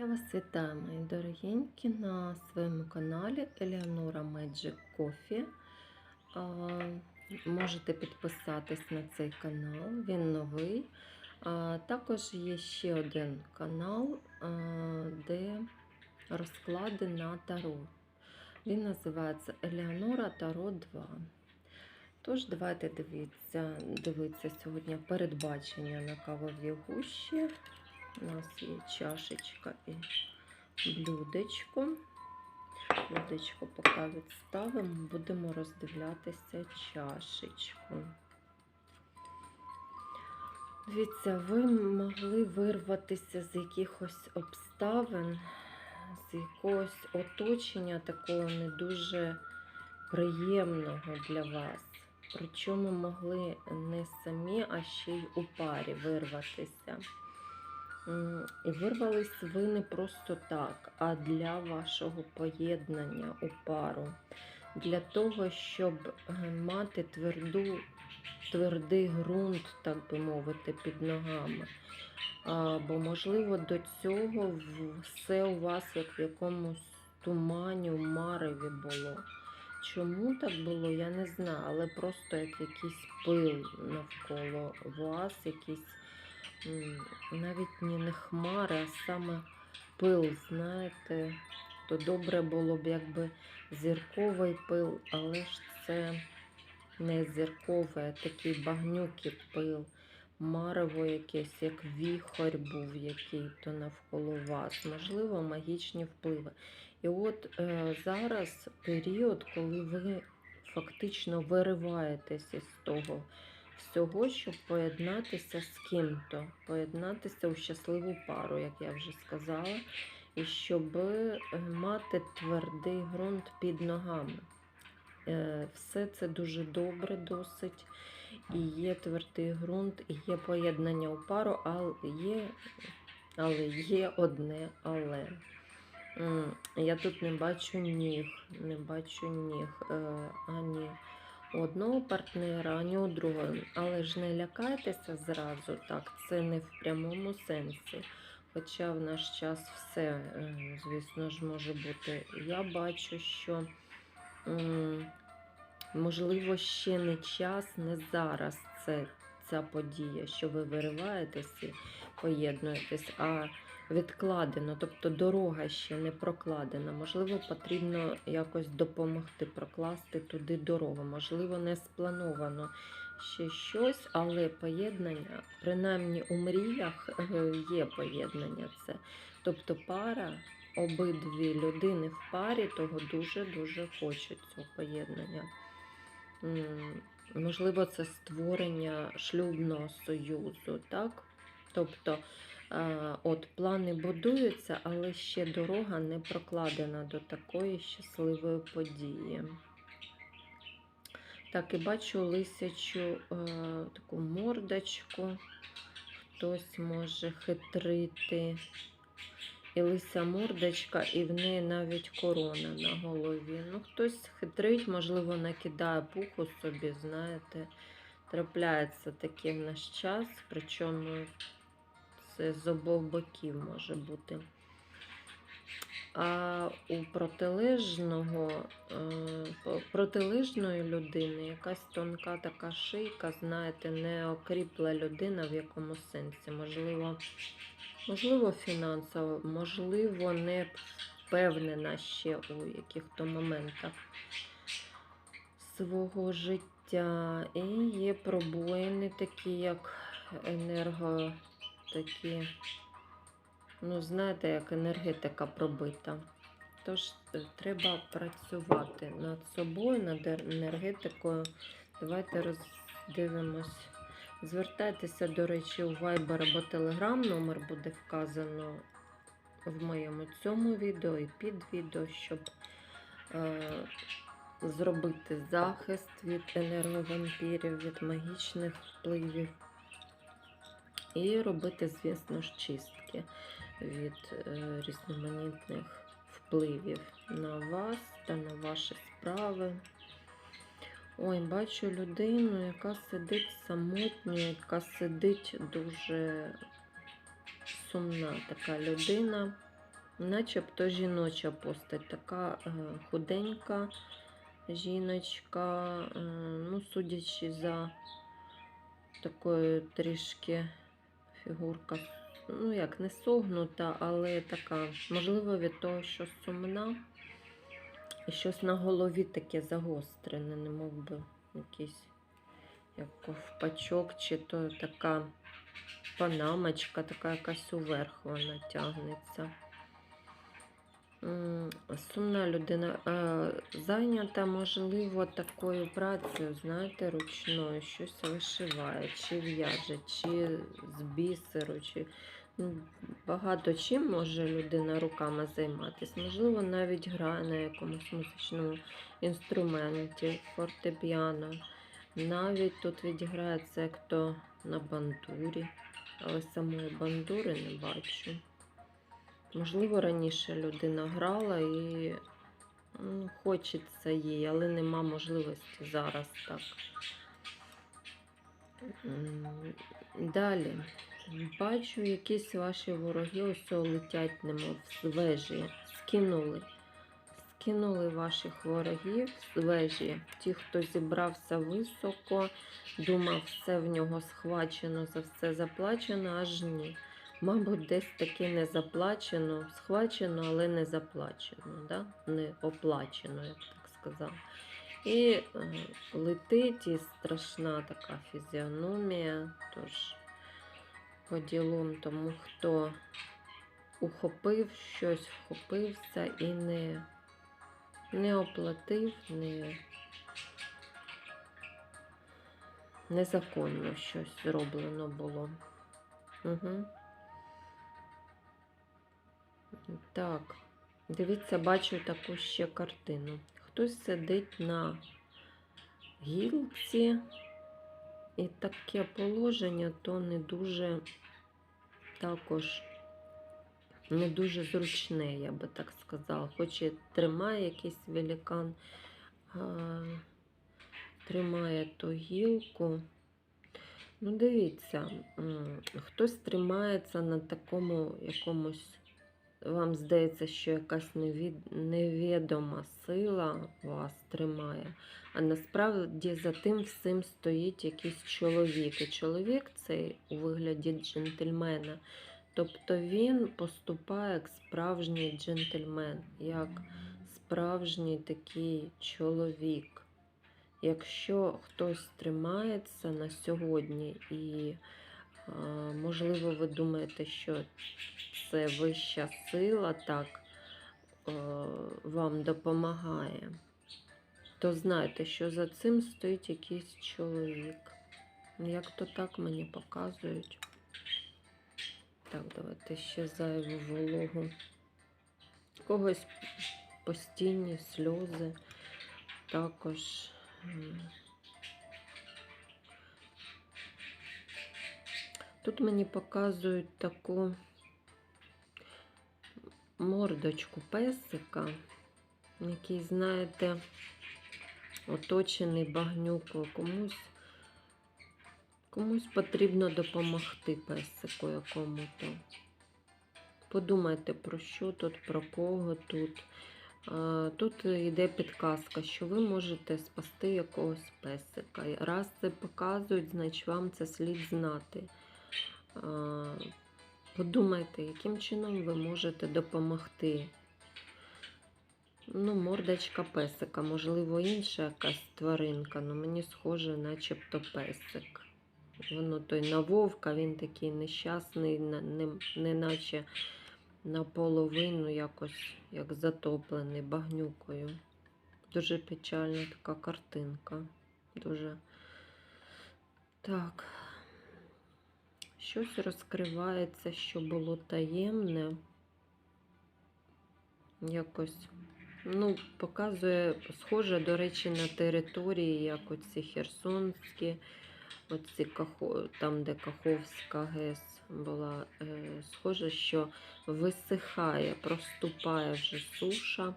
Я вас вітаю, мої дорогенькі, на своєму каналі Елеонора Magic Coffee. Можете підписатись на цей канал, він новий. Також є ще один канал, де розклади на Таро. Він називається Елеонора Таро 2. Тож, давайте дивіться, дивитися сьогодні передбачення на кавовій гущі. У нас є чашечка і блюдечко. Блюдечко поки відставимо, будемо роздивлятися чашечку. Дивіться, ви могли вирватися з якихось обставин, з якогось оточення такого не дуже приємного для вас. Причому могли не самі, а ще й у парі вирватися. І вирвались ви не просто так, а для вашого поєднання у пару. Для того, щоб е, мати тверду, твердий ґрунт, так би мовити, під ногами. Бо, можливо, до цього все у вас як в якомусь тумані, мареві було. Чому так було, я не знаю, але просто як якийсь пил навколо вас, якийсь навіть не, хмари, а саме пил, знаєте, то добре було б якби зірковий пил, але ж це не зірковий, а такий багнюкий пил, марево якесь, як віхор був який то навколо вас, можливо, магічні впливи. І от е, зараз період, коли ви фактично вириваєтесь із того всього, щоб поєднатися з ким-то, поєднатися у щасливу пару, як я вже сказала, і щоб е, мати твердий ґрунт під ногами. Е, Все це дуже добре досить. І є твердий ґрунт, і є поєднання у пару, але є, але є одне але. Я тут не бачу ніг, не бачу ніг е, ані одного партнера, ані у другого. Але ж не лякайтеся зразу, так, це не в прямому сенсі. Хоча в наш час все, е, звісно ж, може бути. Я бачу, що можливо ще не час, не зараз це ця подія, що ви вириваєтесь і поєднуєтесь, а відкладено, тобто дорога ще не прокладена. Можливо, потрібно якось допомогти прокласти туди дорогу. Можливо, не сплановано ще щось, але поєднання, принаймні у мріях е, є поєднання це. Тобто пара, обидві людини в парі того дуже-дуже хочуть цього поєднання. Можливо, це створення шлюбного союзу, так? Тобто Е, От плани будуються, але ще дорога не прокладена до такої щасливої події. Так, і бачу лисячу е, таку мордочку. Хтось може хитрити. І лися мордочка, і в неї навіть корона на голові. Ну, хтось хитрить, можливо, накидає пуху собі, знаєте. Трапляється таке в наш час, причому це з обох боків може бути. А у протилежного, е, протилежної людини якась тонка така шийка, знаєте, не окріпла людина в якому сенсі. Можливо, можливо, фінансово, можливо, не впевнена ще у яких-то моментах свого життя. І є пробоїни такі, як енерго такі, ну, знаєте, як енергетика пробита. Тож е, треба працювати над собою, над енергетикою. Давайте роздивимось. Звертайтеся, до речі, у Viber або Telegram. Номер буде вказано в моєму цьому відео і під відео, щоб е, зробити захист від енерговампірів, від магічних впливів. І робити, звісно ж, чистки від е, різноманітних впливів на вас та на ваші справи. Ой, бачу людину, яка сидить самотньо, яка сидить дуже сумна така людина. начебто жіноча постать, така е, худенька жіночка, е, ну, судячи за такою трішки фігурка, ну як не согнута, але така, можливо, від того, що сумна. І щось на голові таке загострене, не мов би якийсь як ковпачок, чи то така панамочка, така якась уверх вона тягнеться. Сумна людина е, зайнята, можливо, такою працею, знаєте, ручною, щось вишиває, чи в'яже, чи з бісеру, чи багато чим може людина руками займатися. Можливо, навіть грає на якомусь музичному інструменті, фортепіано. Навіть тут відіграється як то на бандурі, але самої бандури не бачу. Можливо, раніше людина грала і ну, хочеться їй, але нема можливості зараз так. Далі. Бачу, якісь ваші вороги ось цього летять, немов з вежі. Скинули. Скинули ваших ворогів з вежі. Ті, хто зібрався високо, думав, все в нього схвачено, за все заплачено, аж ні. Мабуть, десь таки не заплачено, схвачено, але не заплачено, да? не оплачено, я б так сказала. І е, летить і страшна така фізіономія. Тож по ділам тому, хто ухопив щось, вхопився і не, не оплатив, не, незаконно щось зроблено було. Угу. Так, дивіться, бачу таку ще картину. Хтось сидить на гілці, і таке положення то не дуже також не дуже зручне, я би так сказала. Хоч і тримає якийсь великан, а, тримає ту гілку. Ну, дивіться, хтось тримається на такому якомусь вам здається, що якась невідома сила вас тримає, а насправді за тим всім стоїть якийсь чоловік. І чоловік цей у вигляді джентльмена. Тобто він поступає як справжній джентльмен, як справжній такий чоловік. Якщо хтось тримається на сьогодні і Можливо, ви думаєте, що це вища сила так е, вам допомагає, то знайте, що за цим стоїть якийсь чоловік. Як то так мені показують. Так, давайте ще зайву вологу. Когось постійні сльози також. Тут мені показують таку мордочку песика, який, знаєте, оточений багнюкою. Комусь, комусь потрібно допомогти песику якому-то. Подумайте, про що тут, про кого тут. Тут йде підказка, що ви можете спасти якогось песика. Раз це показують, значить вам це слід знати. Подумайте, яким чином ви можете допомогти. Ну, мордочка песика, можливо, інша якась тваринка, але мені схоже, начебто песик. Воно той на вовка, він такий нещасний, на- не, неначе наполовину якось як затоплений багнюкою. Дуже печальна така картинка. Дуже так. Щось розкривається, що було таємне. Якось, ну, показує, схоже, до речі, на території, як оці Херсонські, оці Кахо, там, де Каховська ГЕС була, е, схоже, що висихає, проступає вже суша.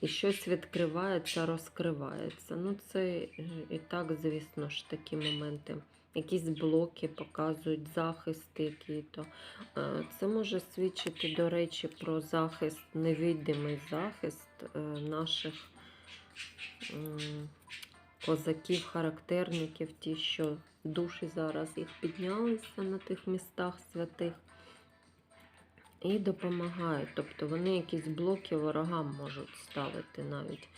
І щось відкривається, розкривається. Ну, це е, і так, звісно ж, такі моменти якісь блоки показують, захисти які-то. Е, Це може свідчити, до речі, про захист, невидимий захист е, наших козаків, характерників, ті, що душі зараз їх піднялися на тих містах святих і допомагають. Тобто вони якісь блоки ворогам можуть ставити навіть.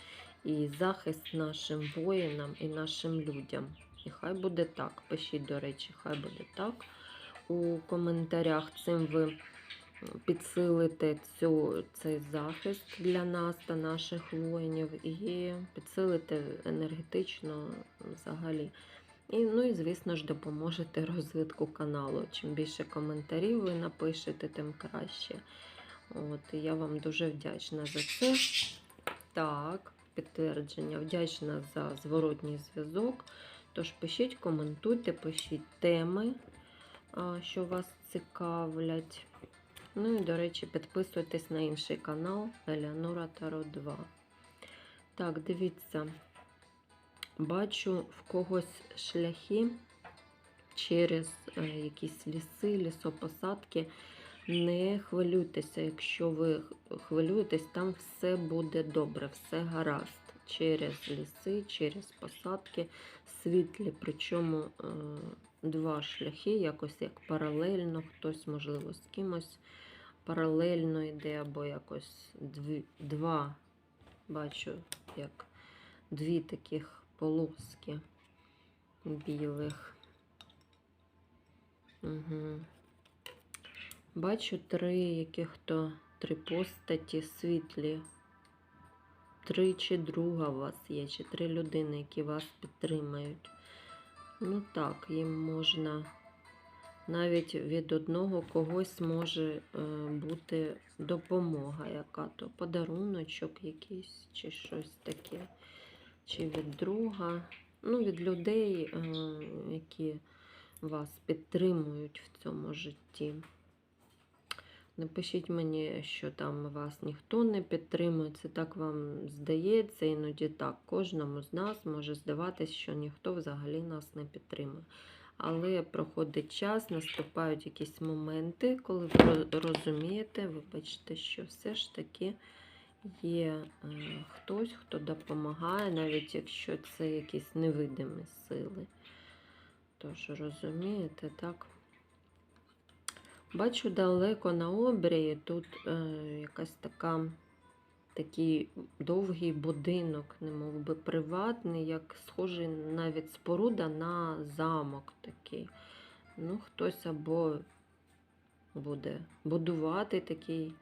І захист нашим воїнам і нашим людям. І хай буде так. Пишіть, до речі, хай буде так. У коментарях цим ви підсилите цю, цей захист для нас та наших воїнів і підсилите енергетично взагалі. І, ну і, звісно ж, допоможете розвитку каналу. Чим більше коментарів ви напишете, тим краще. От, я вам дуже вдячна за це. Так, підтвердження. Вдячна за зворотній зв'язок. Тож пишіть, коментуйте, пишіть теми, що вас цікавлять. Ну і, до речі, підписуйтесь на інший канал Елеонора Таро 2. Так, дивіться. Бачу в когось шляхи через е, якісь ліси, лісопосадки. Не хвилюйтеся, якщо ви хвилюєтесь, там все буде добре, все гаразд. Через ліси, через посадки, світлі. Причому е, два шляхи, якось як паралельно, хтось, можливо, з кимось паралельно йде, або якось дві, два, бачу, як дві таких полоски білих. Угу. Бачу три яких-то три постаті світлі. Три чи друга у вас є, чи три людини, які вас підтримають. Ну так, їм можна навіть від одного когось може е, бути допомога, яка-то подаруночок якийсь, чи щось таке, чи від друга. Ну, від людей, е, які вас підтримують в цьому житті. Напишіть мені, що там вас ніхто не підтримує. Це так вам здається, іноді так. Кожному з нас може здаватись, що ніхто взагалі нас не підтримує. Але проходить час, наступають якісь моменти, коли ви роз- розумієте, вибачте, що все ж таки є е, хтось, хто допомагає, навіть якщо це якісь невидимі сили. Тож розумієте, так? Бачу далеко на обрії тут е, якась така, такий довгий будинок, немов би приватний, як схожий навіть споруда на замок такий. Ну, хтось або буде будувати такий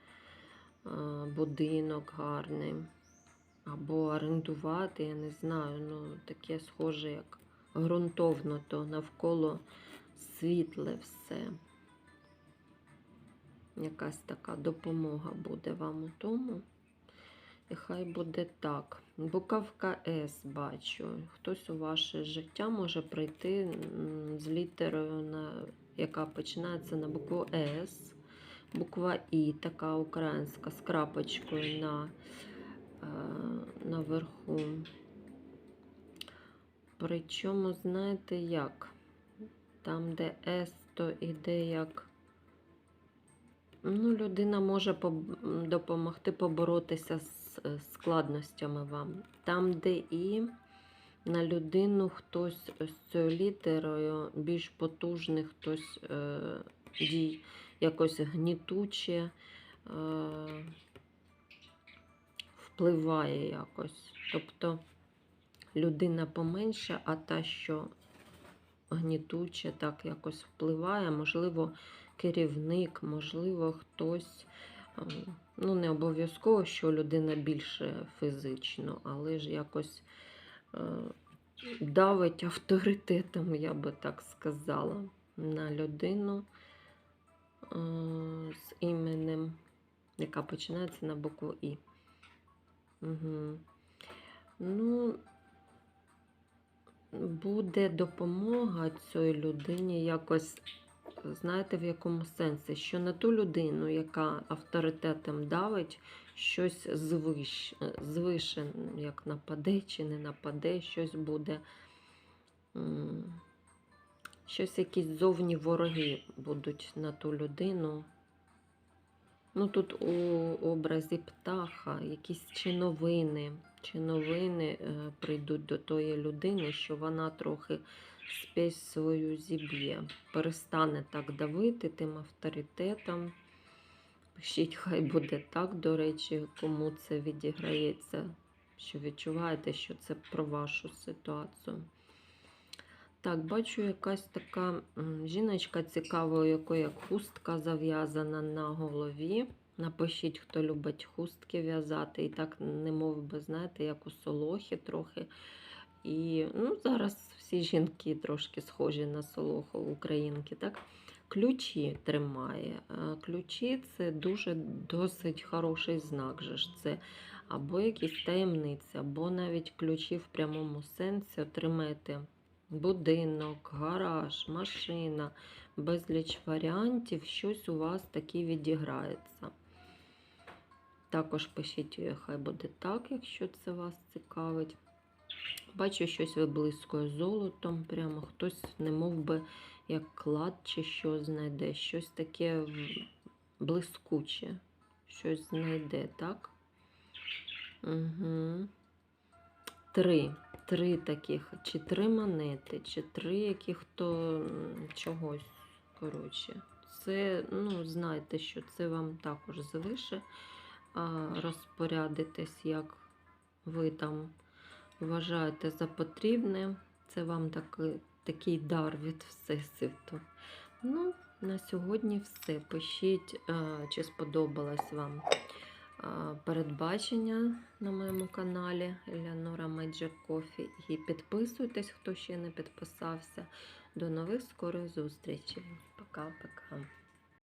е, будинок гарний, або орендувати, я не знаю, ну таке схоже, як ґрунтовно, то навколо світле все якась така допомога буде вам у тому. І хай буде так. Буковка С бачу. Хтось у ваше життя може прийти з літерою, на, яка починається на букву С. Буква І, така українська, з крапочкою на, е, наверху. Причому, знаєте як? Там, де С, то іде як. Ну, людина може допомогти поборотися з складностями вам. Там, де і на людину хтось з цією літерою більш потужний, хтось е, дій якось гнітуче е, впливає якось. Тобто людина поменше, а та, що гнітуче, так якось впливає, можливо, керівник, можливо, хтось. Ну, не обов'язково, що людина більше фізично, але ж якось е, давить авторитетом, я би так сказала, на людину е, з іменем, яка починається на букву І. Угу. Ну, буде допомога цій людині якось, знаєте, в якому сенсі? Що на ту людину, яка авторитетом давить, щось звиш, звише, як нападе чи не нападе, щось буде Щось якісь зовні вороги будуть на ту людину. Ну, тут у образі птаха якісь чи новини, чи новини е, прийдуть до тої людини, що вона трохи спесь свою зіб'є, перестане так давити тим авторитетом. Пишіть, хай буде так, до речі, кому це відіграється, що відчуваєте, що це про вашу ситуацію. Так, бачу якась така жіночка цікава, у якої як хустка зав'язана на голові. Напишіть, хто любить хустки в'язати. І так, не мов би, знаєте, як у солохи трохи. І ну, зараз всі жінки трошки схожі на солоху українки. так? Ключі тримає. Е, Ключі це дуже досить хороший знак. Же ж. Це або якісь таємниці, або навіть ключі в прямому сенсі отримаєте будинок, гараж, машина, безліч варіантів, щось у вас таки відіграється. Також пишіть, хай буде так, якщо це вас цікавить. Бачу, щось виблискує золотом, прямо хтось, не мов би, як клад чи що знайде, щось таке блискуче, щось знайде, так? Угу. Три. Три таких, чи три монети, чи три яких то чогось. Коротше, це, ну, знайте, що це вам також залише розпорядитись, як ви там вважаєте за потрібне. Це вам такий, такий дар від Всесвіту. Ну, на сьогодні все. Пишіть, чи сподобалось вам передбачення на моєму каналі Елеонора Magic Coffee. І підписуйтесь, хто ще не підписався. До нових скорих зустрічей. Пока-пока.